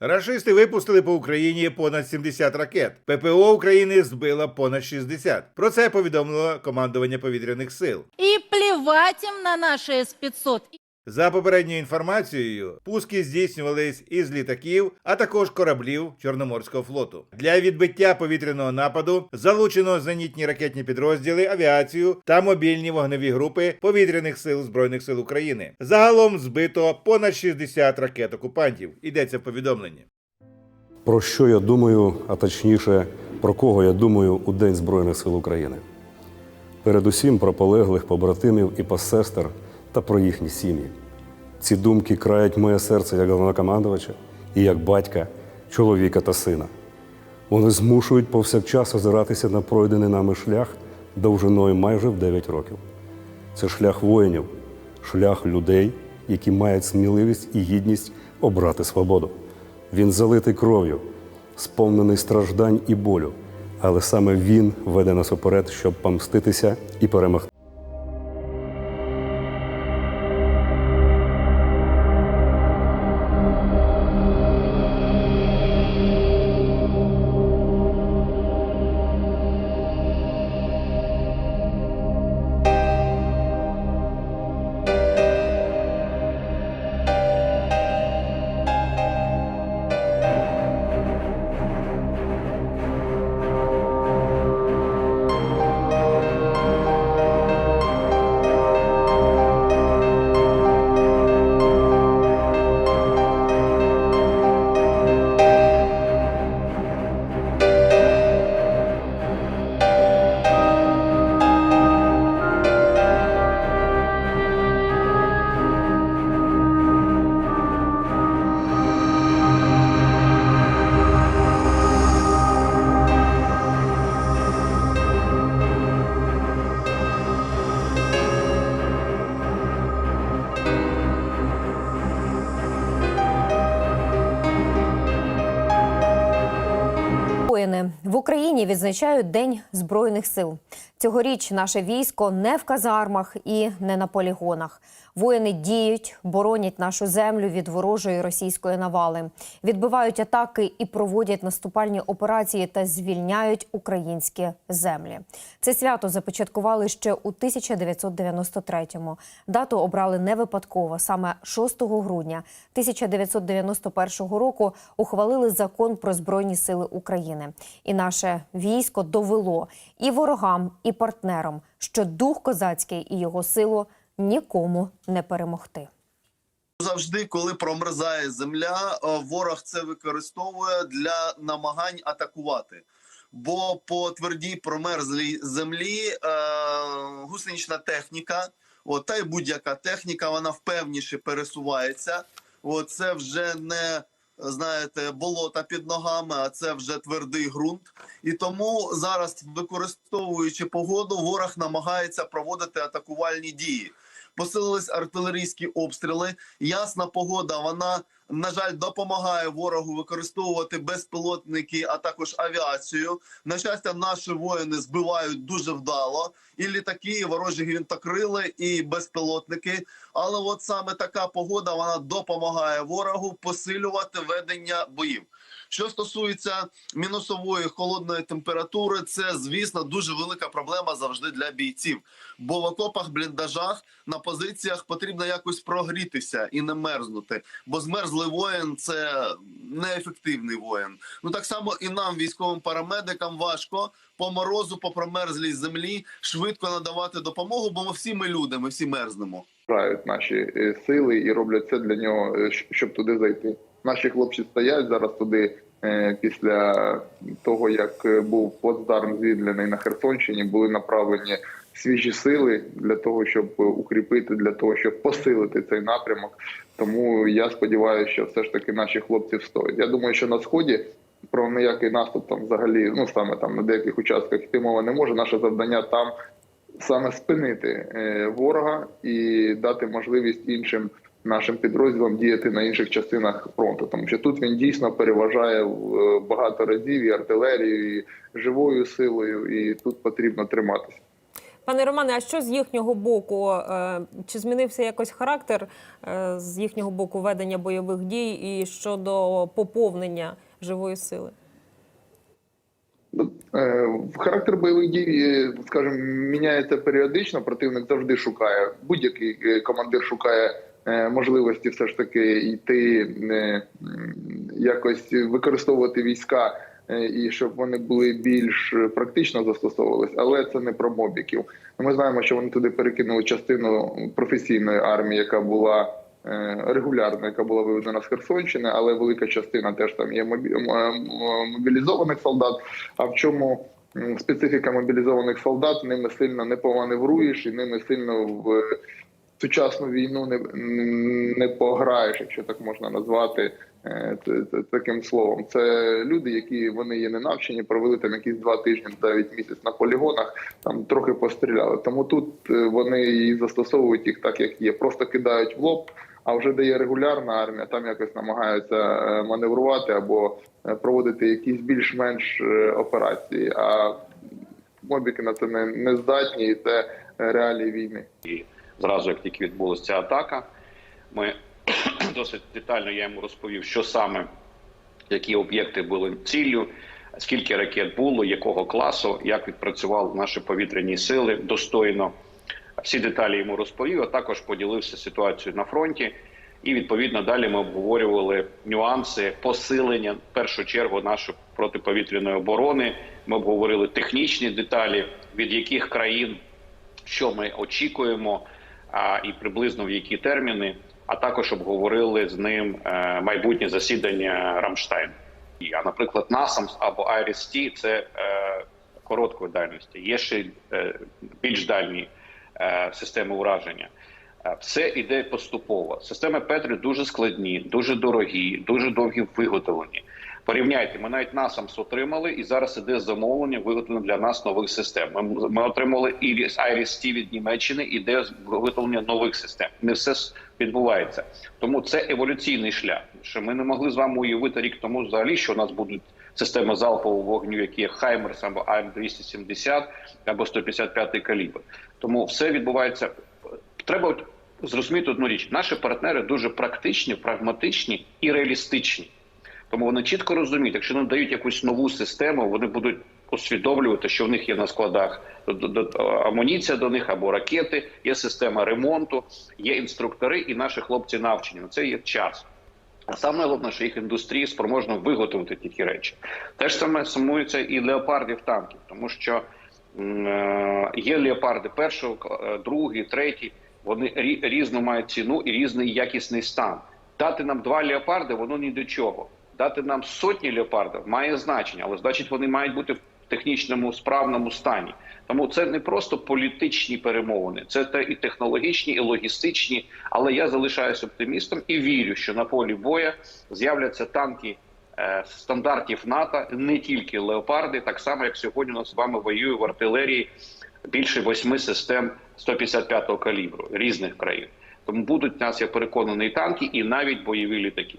Рашисти випустили по Україні понад 70 ракет. ППО України збила понад 60. Про це повідомило командування повітряних сил. І плівать їм на наші С-500. За попередньою інформацією, пуски здійснювались із літаків, а також кораблів Чорноморського флоту. Для відбиття повітряного нападу залучено зенітні ракетні підрозділи, авіацію та мобільні вогневі групи повітряних сил збройних сил України. Загалом збито понад 60 ракет окупантів. Йдеться в повідомленні. Про що я думаю, а точніше, про кого я думаю у День Збройних сил України. Передусім про полеглих побратимів і посестер та про їхні сім'ї. Ці думки краять моє серце як головнокомандувача і як батька, чоловіка та сина. Вони змушують повсякчас озиратися на пройдений нами шлях довжиною майже в 9 років. Це шлях воїнів, шлях людей, які мають сміливість і гідність обрати свободу. Він залитий кров'ю, сповнений страждань і болю, але саме він веде нас уперед, щоб помститися і перемогти. В Україні відзначають День Збройних сил. Цьогоріч наше військо не в казармах і не на полігонах. Воїни діють, боронять нашу землю від ворожої російської навали, відбивають атаки і проводять наступальні операції та звільняють українські землі. Це свято започаткували ще у 1993-му. Дату обрали не випадково. Саме 6 грудня 1991 року ухвалили закон про збройні сили України. І наше військо довело і ворогам, і партнерам, що дух козацький і його силу нікому не перемогти. Завжди, коли промерзає земля, е, ворог це використовує для намагань атакувати. Бо по твердій промерзлій землі е, гусенична техніка, от, та й будь-яка техніка, вона впевніше пересувається. От, це вже не знаєте, болота під ногами, а це вже твердий ґрунт. І тому зараз, використовуючи погоду, ворог намагається проводити атакувальні дії. Посилились артилерійські обстріли. Ясна погода, вона на жаль допомагає ворогу використовувати безпілотники, а також авіацію. На щастя, наші воїни збивають дуже вдало. І літаки, і ворожі гвинтокрили, і безпілотники. Але от саме така погода вона допомагає ворогу посилювати ведення боїв. Що стосується мінусової холодної температури, це звісно дуже велика проблема завжди для бійців. Бо в окопах, бліндажах на позиціях потрібно якось прогрітися і не мерзнути. Бо змерзлий воїн це неефективний воїн. Ну так само і нам, військовим парамедикам, важко по морозу, по промерзлій землі швидко надавати допомогу, бо ми всі ми люди, ми всі мерзнемо. Грають наші е, сили і роблять все для нього, е, щоб туди зайти. Наші хлопці стоять зараз туди. е, Після того, як е, був плацдарм звільнений на Херсонщині, були направлені свіжі сили для того, щоб е, укріпити, для того, щоб посилити цей напрямок. Тому я сподіваюся, що все ж таки наші хлопці встоять. Я думаю, що на сході про ніякий наступ там взагалі, ну саме там на деяких участках йти мова не може. Наше завдання там саме спинити ворога і дати можливість іншим нашим підрозділам діяти на інших частинах фронту, тому що тут він дійсно переважає е, багато разів і артилерією, і живою силою, і тут потрібно триматися. Пане Романе, а що з їхнього боку? Е, Чи змінився якось характер е, з їхнього боку ведення бойових дій і щодо поповнення живої сили? Ну, Характер бойових дій, скажімо, міняється періодично. Противник завжди шукає. Будь-який командир шукає можливості все ж таки йти е, якось використовувати війська. е, І щоб вони були більш практично застосовувались, але це не про мобіків. Ми знаємо, що вони туди перекинули частину професійної армії, яка була е, регулярна, яка була виведена з Херсонщини, але велика частина теж там є мобілізованих солдат. А в чому специфіка мобілізованих солдат? Ними сильно не поманевруєш і ними сильно в сучасну війну не, не пограєш, якщо так можна назвати е, таким словом. Це люди, які вони є не навчені, провели там якісь два тижні, навіть місяць на полігонах, там трохи постріляли. Тому тут е, вони і застосовують їх так, як є, просто кидають в лоб. А вже де є регулярна армія, там якось намагаються е, маневрувати або проводити якісь більш-менш операції. А мобіки на це не, не здатні, і це реалії війни. Зразу, як тільки відбулася ця атака, ми досить детально я йому розповів, що саме, які об'єкти були ціллю, скільки ракет було, якого класу, як відпрацювали наші повітряні сили достойно. Всі деталі йому розповів, а також поділився ситуацією на фронті. І відповідно далі ми обговорювали нюанси посилення в першу чергу нашої протиповітряної оборони. Ми обговорили технічні деталі, від яких країн що ми очікуємо, і приблизно в які терміни. А також обговорили з ним е, майбутнє засідання Рамштайн. А, наприклад, NASAMS або IRIS-T – це е, короткої дальності. Є ще е, більш дальні системи ураження. Все йде поступово. Системи Петрі дуже складні, дуже дорогі, дуже довгі в виготовленні. Порівняйте, ми навіть NASAMS отримали, і зараз іде замовлення виготовлення для нас нових систем. Ми, ми отримали Iris, IRIS-T від Німеччини, іде виготовлення нових систем. Не все відбувається. Тому це еволюційний шлях. Що ми не могли з вами уявити рік тому взагалі, що у нас будуть системи залпового вогню, які є Хаймерс або АМ-270 або 155 калібр. Тому все відбувається. Треба зрозуміти одну річ: наші партнери дуже практичні, прагматичні і реалістичні. Тому вони чітко розуміють, якщо нам дають якусь нову систему, вони будуть усвідомлювати, що в них є на складах амуніція до них або ракети, є система ремонту, є інструктори, і наші хлопці навчені. Це є час. А саме головне, що їх індустрія спроможна виготовити такі речі. Те ж саме сумується і леопардів танків, тому що е, є леопарди першого, е, другий, третій. Вони рі- різну мають ціну і різний якісний стан. Дати нам два леопарди, воно ні до чого. Дати нам сотні леопардів має значення, але значить вони мають бути в технічному справному стані. Тому це не просто політичні перемовини, це і технологічні, і логістичні. Але я залишаюся оптимістом і вірю, що на полі боя з'являться танки е, стандартів НАТО, не тільки леопарди, так само як сьогодні у нас з вами воює в артилерії більше восьми систем 155-го калібру різних країн. Тому будуть у нас, я переконаний, танки і навіть бойові літаки.